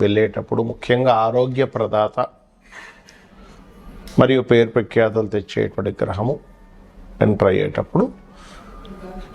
వెళ్ళేటప్పుడు ముఖ్యంగా ఆరోగ్య ప్రదాత మరియు పేరు ప్రఖ్యాతలు తెచ్చేటువంటి గ్రహము ఎంటర్ అయ్యేటప్పుడు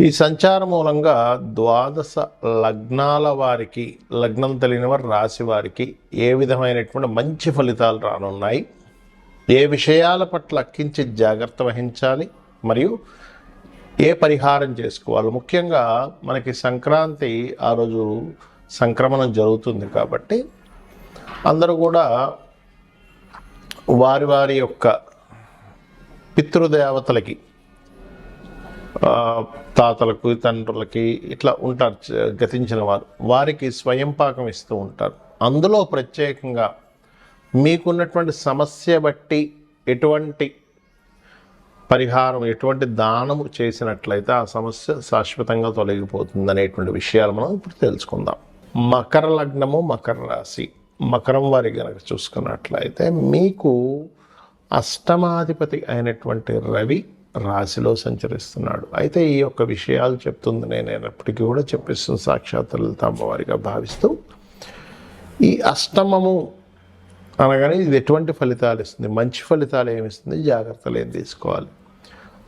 ఈ సంచార మూలంగా ద్వాదశ లగ్నాల వారికి లగ్నం తెలియని వారు రాశి వారికి ఏ విధమైనటువంటి మంచి ఫలితాలు రానున్నాయి ఏ విషయాల పట్ల అక్కించి జాగ్రత్త వహించాలి మరియు ఏ పరిహారం చేసుకోవాలి. ముఖ్యంగా మనకి సంక్రాంతి ఆ రోజు సంక్రమణం జరుగుతుంది కాబట్టి అందరూ కూడా వారి వారి యొక్క పితృదేవతలకి తాతలకు తండ్రులకి ఇట్లా ఉంటారు గతించిన వారు. వారికి స్వయం పాకం ఇస్తూ ఉంటారు. అందులో ప్రత్యేకంగా మీకున్నటువంటి సమస్య బట్టి ఎటువంటి పరిహారం ఎటువంటి దానము చేసినట్లయితే ఆ సమస్య శాశ్వతంగా తొలగిపోతుంది అనేటువంటి విషయాలు మనం ఇప్పుడు తెలుసుకుందాం. మకర లగ్నము మకర రాశి. మకరం వారి కనుక చూసుకున్నట్లయితే మీకు అష్టమాధిపతి అయినటువంటి రవి రాశిలో సంచరిస్తున్నాడు. అయితే ఈ యొక్క విషయాలు చెప్తుంది నేను. ఎప్పటికీ కూడా చెప్పిస్తున్న సాక్షాత్ అమ్మవారిగా భావిస్తూ ఈ అష్టమము అనగానే ఇది ఎటువంటి ఫలితాలు ఇస్తుంది? మంచి ఫలితాలు ఏమిస్తుంది జాగ్రత్తలు ఏం తీసుకోవాలి?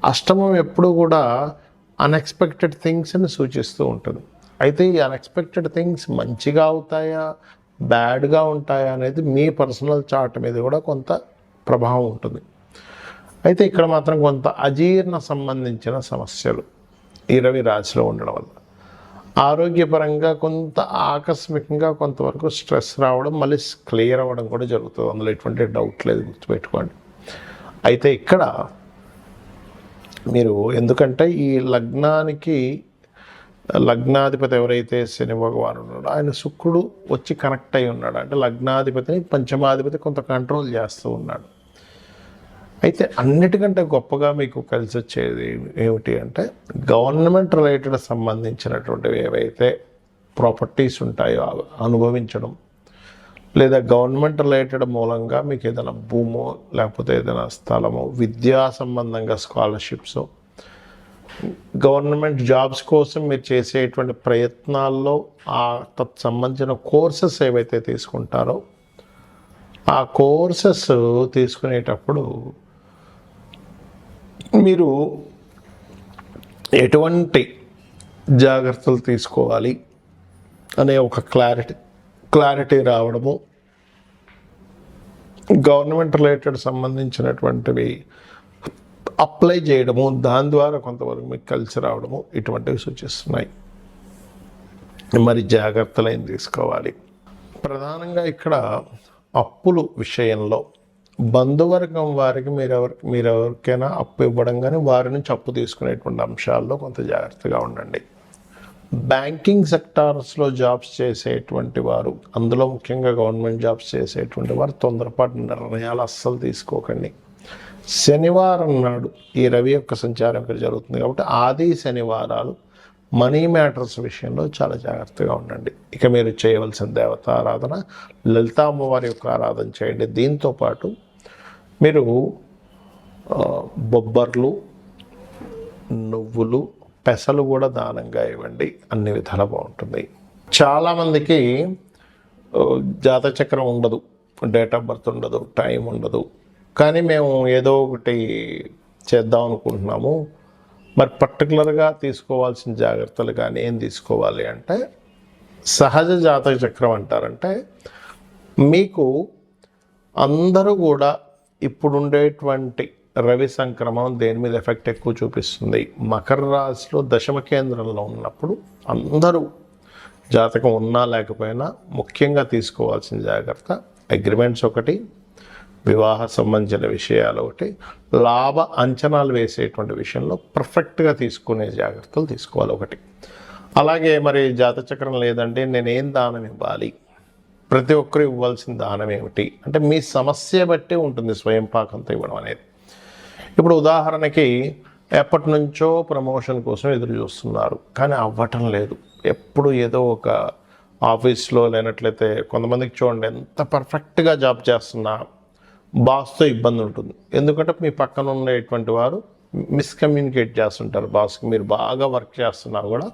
అష్టమం ఎప్పుడు కూడా అన్ఎక్స్పెక్టెడ్ థింగ్స్ని సూచిస్తూ ఉంటుంది. అయితే ఈ అన్ఎక్స్పెక్టెడ్ థింగ్స్ మంచిగా అవుతాయా బ్యాడ్గా ఉంటాయా అనేది మీ పర్సనల్ చార్ట్ మీద కూడా కొంత ప్రభావం ఉంటుంది. అయితే ఇక్కడ మాత్రం కొంత అజీర్ణ సంబంధించిన సమస్యలు ఈ రవి రాశిలో ఉండడం వల్ల. ఆరోగ్యపరంగా కొంత ఆకస్మికంగా కొంతవరకు స్ట్రెస్ రావడం మళ్ళీ క్లియర్ అవ్వడం కూడా జరుగుతుంది. అందులో ఎటువంటి డౌట్ లేదు గుర్తుపెట్టుకోండి. అయితే ఇక్కడ మీరు ఎందుకంటే ఈ లగ్నానికి లగ్నాధిపతి ఎవరైతే శని భగవాను ఉన్నాడో ఆయన శుక్రుడు వచ్చి కనెక్ట్ అయి ఉన్నాడు. అంటే లగ్నాధిపతిని పంచమాధిపతి కొంత కంట్రోల్ చేస్తూ ఉన్నాడు. అయితే అన్నిటికంటే గొప్పగా మీకు కలిసి వచ్చేది ఏమిటి అంటే గవర్నమెంట్ రిలేటెడ్ సంబంధించినటువంటివి ఏవైతే ప్రాపర్టీస్ ఉంటాయో అనుభవించడం. లేదా గవర్నమెంట్ రిలేటెడ్ మూలంగా మీకు ఏదైనా భూమో లేకపోతే ఏదైనా స్థలమో విద్యా సంబంధంగా స్కాలర్షిప్స్ గవర్నమెంట్ జాబ్స్ కోసం మీరు చేసేటువంటి ప్రయత్నాల్లో ఆ తత్ సంబంధించిన కోర్సెస్ ఏవైతే తీసుకుంటారో ఆ కోర్సెస్ తీసుకునేటప్పుడు మీరు ఎటువంటి జాగ్రత్తలు తీసుకోవాలి అనే ఒక క్లారిటీ క్లారిటీ రావడము గవర్నమెంట్ రిలేటెడ్ సంబంధించినటువంటివి అప్లై చేయడము దాని ద్వారా కొంతవరకు మీకు కలిసి రావడము ఇటువంటివి సూచిస్తున్నాయి. మరి జాగ్రత్తలు ఏం తీసుకోవాలి? ప్రధానంగా ఇక్కడ అప్పులు విషయంలో బంధువర్గం వారికి మీరు ఎవరికి అప్పు ఇవ్వడం కానీ వారి నుంచి అప్పు తీసుకునేటువంటి అంశాల్లో కొంత జాగ్రత్తగా ఉండండి. బ్యాంకింగ్ సెక్టార్స్లో జాబ్స్ చేసేటువంటి వారు అందులో ముఖ్యంగా గవర్నమెంట్ జాబ్స్ చేసేటువంటి వారు తొందరపాటు నిర్ణయాలు అస్సలు తీసుకోకండి. శనివారం నాడు ఈ రవి యొక్క సంచారం ఇక్కడ జరుగుతుంది కాబట్టి ఆది శనివారాలు మనీ మ్యాటర్స్ విషయంలో చాలా జాగ్రత్తగా ఉండండి. ఇక మీరు చేయవలసిన దేవత ఆరాధన లలిత అమ్మవారి యొక్క ఆరాధన చేయండి. దీంతో పాటు మీరు బొబ్బర్లు నువ్వులు పెసలు కూడా దానంగా ఇవ్వండి. అన్ని విధాలు బాగుంటుంది. చాలామందికి జాతచక్రం ఉండదు. డేట్ ఆఫ్ బర్త్ ఉండదు. టైం ఉండదు. కానీ మేము ఏదో ఒకటి చేద్దాం అనుకుంటున్నాము. మరి పర్టికులర్గా తీసుకోవాల్సిన జాగ్రత్తలు కానీ ఏం తీసుకోవాలి అంటే సహజ జాతక చక్రం అంటారంటే మీకు అందరూ కూడా ఇప్పుడుండేటువంటి రవి సంక్రమణం దేని మీద ఎఫెక్ట్ ఎక్కువ చూపిస్తుంది? మకర రాశిలో దశమ కేంద్రంలో ఉన్నప్పుడు అందరూ జాతకం ఉన్నా లేకపోయినా ముఖ్యంగా తీసుకోవాల్సిన జాగ్రత్త అగ్రిమెంట్స్ ఒకటి వివాహ సంబంధించిన విషయాలు ఒకటి లాభ అంచనాలు వేసేటువంటి విషయంలో పర్ఫెక్ట్గా తీసుకునే జాగ్రత్తలు తీసుకోవాలి ఒకటి. అలాగే మరి జాతచక్రం లేదంటే నేనేం దానం ఇవ్వాలి? ప్రతి ఒక్కరు ఇవ్వాల్సిన దానం ఏమిటి? అంటే మీ సమస్య బట్టే ఉంటుంది స్వయం పాకంతో ఇవ్వడం అనేది. ఇప్పుడు ఉదాహరణకి ఎప్పటి నుంచో ప్రమోషన్ కోసం ఎదురు చూస్తున్నారు కానీ అవ్వటం లేదు. ఎప్పుడు ఏదో ఒక ఆఫీస్లో లేనట్లయితే కొంతమందికి చూడండి ఎంత పర్ఫెక్ట్గా జాబ్ చేస్తున్నా బాస్తో ఇబ్బంది ఉంటుంది. ఎందుకంటే మీ పక్కన ఉండేటువంటి వారు మిస్కమ్యూనికేట్ చేస్తుంటారు బాస్కి. మీరు బాగా వర్క్ చేస్తున్నా కూడా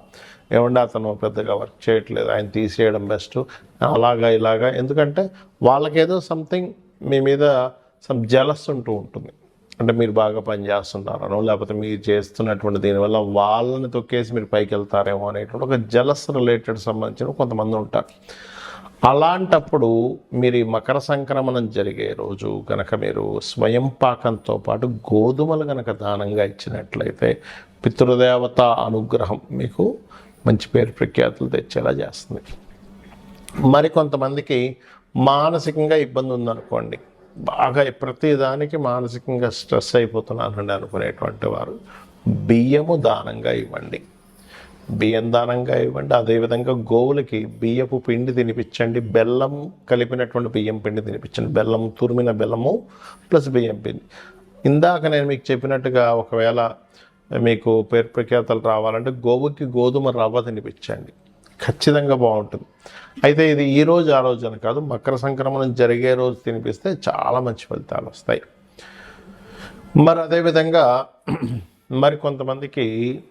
ఏమంటే అతను పెద్దగా వర్క్ చేయట్లేదు ఆయన తీసేయడం బెస్ట్ అలాగా ఇలాగా. ఎందుకంటే వాళ్ళకేదో సంథింగ్ మీ మీద సమ్ జలస్ ఉంటూ ఉంటుంది. అంటే మీరు బాగా పని చేస్తున్నారనో లేకపోతే మీరు చేస్తున్నటువంటి దీనివల్ల వాళ్ళని తొక్కేసి మీరు పైకి వెళ్తారేమో అనేటువంటి ఒక జలస్ రిలేటెడ్ సంబంధించిన కొంతమంది ఉంటారు. అలాంటప్పుడు మీరు ఈ మకర సంక్రమణం జరిగే రోజు కనుక మీరు స్వయం పాకంతో పాటు గోధుమలు కనుక దానంగా ఇచ్చినట్లయితే పితృదేవత అనుగ్రహం మీకు మంచి పేరు ప్రఖ్యాతులు తెచ్చేలా చేస్తుంది. మరి కొంతమందికి మానసికంగా ఇబ్బంది ఉందనుకోండి. బాగా ప్రతిదానికి మానసికంగా స్ట్రెస్ అయిపోతున్నానండి అనుకునేటువంటి వారు బియ్యము దానంగా ఇవ్వండి. బియ్యం దానంగా ఇవ్వండి. అదేవిధంగా గోవులకి బియ్యపు పిండి తినిపించండి. బెల్లం కలిపినటువంటి బియ్యం పిండి తినిపించండి. బెల్లం తురిమిన బెల్లము ప్లస్ బియ్యం పిండి. ఇందాక నేను మీకు చెప్పినట్టుగా ఒకవేళ మీకు పేరు ప్రఖ్యాతలు రావాలంటే గోవుకి గోధుమ రవ్వ తినిపించండి. ఖచ్చితంగా బాగుంటుంది. అయితే ఇది ఈ రోజు ఆ రోజు అని కాదు మకర సంక్రమణం జరిగే రోజు తినిపిస్తే చాలా మంచి ఫలితాలు వస్తాయి. మరి అదేవిధంగా మరి కొంతమందికి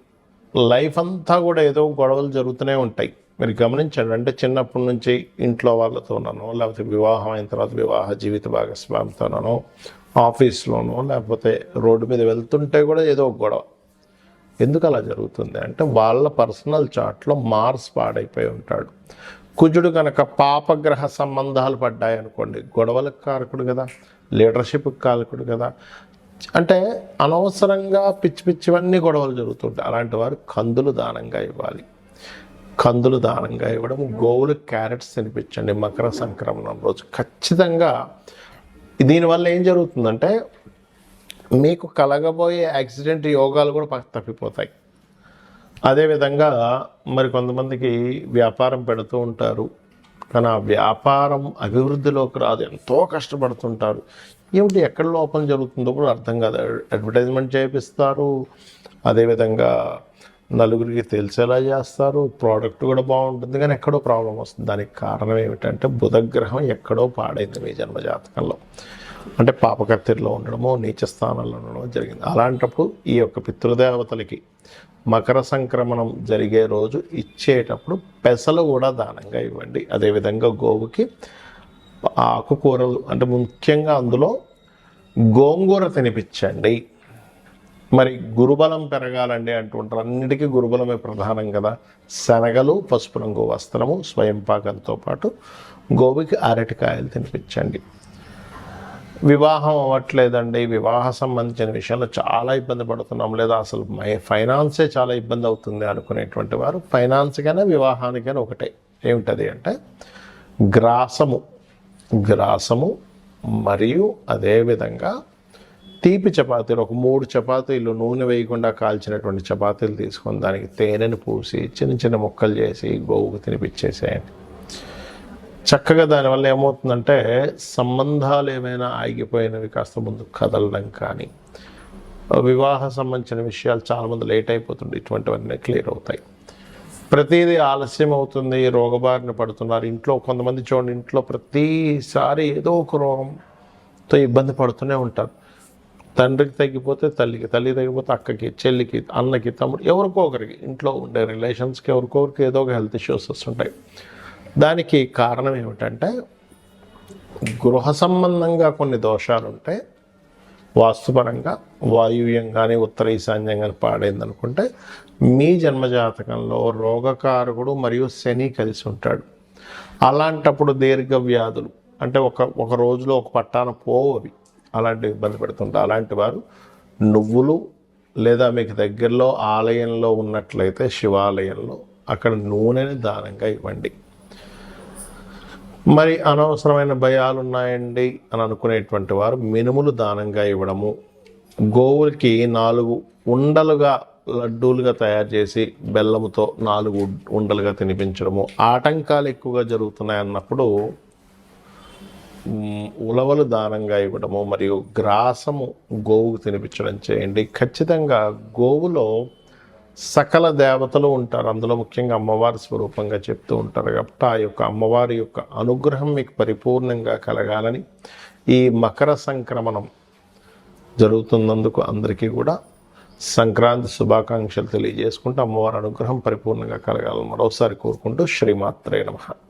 లైఫ్ అంతా కూడా ఏదో గొడవలు జరుగుతూనే ఉంటాయి. మీరు గమనించండి అంటే చిన్నప్పటి నుంచి ఇంట్లో వాళ్ళతోనో లేకపోతే వివాహం అయిన తర్వాత వివాహ జీవిత భాగస్వామితోనో ఆఫీస్లోనో లేకపోతే రోడ్డు మీద వెళ్తుంటే కూడా ఏదో గొడవ. ఎందుకు అలా జరుగుతుంది అంటే వాళ్ళ పర్సనల్ చాట్లో మార్స్ పాడైపోయి ఉంటాడు. కుజుడు కనుక పాపగ్రహ సంబంధాలు పడ్డాయనుకోండి గొడవలకు కారకుడు కదా లీడర్షిప్కి కారకుడు కదా అంటే అనవసరంగా పిచ్చి పిచ్చివన్నీ గొడవలు జరుగుతుంటాయి. అలాంటి వారు కందులు దానంగా ఇవ్వాలి. కందులు దానంగా ఇవ్వడం గోవులు క్యారెట్స్ తినిపించండి మకర సంక్రమణం రోజు. ఖచ్చితంగా దీనివల్ల ఏం జరుగుతుందంటే మీకు కలగబోయే యాక్సిడెంట్ యోగాలు కూడా పక్క తప్పిపోతాయి. అదేవిధంగా మరి కొంతమందికి వ్యాపారం పెడుతూ ఉంటారు. కానీ ఆ వ్యాపారం అభివృద్ధిలోకి రాదు. ఎంతో కష్టపడుతుంటారు. ఏమిటి ఎక్కడ లోపం జరుగుతుందో కూడా అర్థం కాదు. అడ్వర్టైజ్మెంట్ చేపిస్తారు. అదేవిధంగా నలుగురికి తెలిసేలా చేస్తారు. ప్రోడక్ట్ కూడా బాగుంటుంది కానీ ఎక్కడో ప్రాబ్లం వస్తుంది. దానికి కారణం ఏమిటంటే బుధగ్రహం ఎక్కడో పాడైంది మీ జన్మజాతకంలో. అంటే పాపకర్తిలో ఉండడము నీచ స్థానంలో ఉండడమో జరిగింది. అలాంటప్పుడు ఈ యొక్క పితృదేవతలకి మకర సంక్రమణం జరిగే రోజు ఇచ్చేటప్పుడు పెసలు కూడా దానంగా ఇవ్వండి. అదేవిధంగా గోవుకి ఆకుకూరలు అంటే ముఖ్యంగా అందులో గోంగూర తినిపించండి. మరి గురుబలం పెరగాలండి అంటుంటారు. అన్నిటికీ గురుబలమే ప్రధానం కదా. శనగలు పసుపు రంగు వస్త్రము స్వయంపాకంతో పాటు గోవుకి అరటికాయలు తినిపించండి. వివాహం అవ్వట్లేదండి. వివాహ సంబంధించిన విషయంలో చాలా ఇబ్బంది పడుతున్నాం. లేదా అసలు మై ఫైనాన్సే చాలా ఇబ్బంది అవుతుంది అనుకునేటువంటి వారు ఫైనాన్స్కైనా వివాహానికైనా ఒకటే. ఏమిటది అంటే గ్రాసము. గ్రాసము మరియు అదేవిధంగా తీపి చపాతీలు. ఒక మూడు చపాతీలు నూనె వేయకుండా కాల్చినటువంటి చపాతీలు తీసుకొని దానికి తేనెను పూసి చిన్న చిన్న ముక్కలు చేసి గోవుకు తినిపించేసేయండి. చక్కగా దానివల్ల ఏమవుతుందంటే సంబంధాలు ఏమైనా ఆగిపోయినవి కాస్త ముందు కదలడం కానీ వివాహ సంబంధించిన విషయాలు చాలామంది లేట్ అయిపోతుంది ఇటువంటివన్నీ క్లియర్ అవుతాయి. ప్రతిదీ ఆలస్యం అవుతుంది రోగబారిన పడుతున్నారు. ఇంట్లో కొంతమంది చూడండి ఇంట్లో ప్రతిసారి ఏదో ఒక రోగంతో ఇబ్బంది పడుతూనే ఉంటారు. తండ్రికి తగ్గిపోతే తల్లికి తల్లి తగ్గిపోతే అక్కకి చెల్లికి అన్నకి తమ్ముడు ఎవరికో ఒకరికి ఇంట్లో ఉండే రిలేషన్స్కి ఎవరికో ఒకరికి ఏదో ఒక హెల్త్ ఇష్యూస్ వస్తుంటాయి. దానికి కారణం ఏమిటంటే గృహ సంబంధంగా కొన్ని దోషాలు ఉంటాయి వాస్తుపరంగా వాయువ్యం కానీ ఉత్తర ఈశాన్యం కానీ పాడైంది అనుకుంటే మీ జన్మజాతకంలో రోగకారకుడు మరియు శని కలిసి ఉంటాడు అలాంటప్పుడు దీర్ఘ వ్యాధులు అంటే ఒక ఒక రోజులో ఒక పట్టాన పోవు అవి అలాంటి ఇబ్బంది పెడుతుంటారు. అలాంటి వారు నువ్వులు లేదా మీకు దగ్గరలో ఆలయంలో ఉన్నట్లయితే శివాలయంలో అక్కడ నూనెని దానంగా ఇవ్వండి. మరి అనవసరమైన భయాలు ఉన్నాయండి అని అనుకునేటువంటి వారు మినుములు దానంగా ఇవ్వడము గోవులకి నాలుగు ఉండలుగా లడ్డూలుగా తయారు చేసి బెల్లముతో నాలుగు ఉండలుగా తినిపించడము ఆటంకాలు ఎక్కువగా జరుగుతున్నాయి అన్నప్పుడు ఉలవలు దానంగా ఇవ్వడము మరియు గ్రాసము గోవుకు తినిపించడం చేయండి. ఖచ్చితంగా గోవులో సకల దేవతలు ఉంటారు. అందులో ముఖ్యంగా అమ్మవారి స్వరూపంగా చెప్తూ ఉంటారు కాబట్టి ఆ యొక్క అమ్మవారి యొక్క అనుగ్రహం మీకు పరిపూర్ణంగా కలగాలని ఈ మకర సంక్రమణం జరుగుతున్నందుకు అందరికీ కూడా సంక్రాంతి శుభాకాంక్షలు తెలియజేసుకుంటూ అమ్మవారి అనుగ్రహం పరిపూర్ణంగా కలగాలని మరోసారి కోరుకుంటూ శ్రీమాత్రే నమ.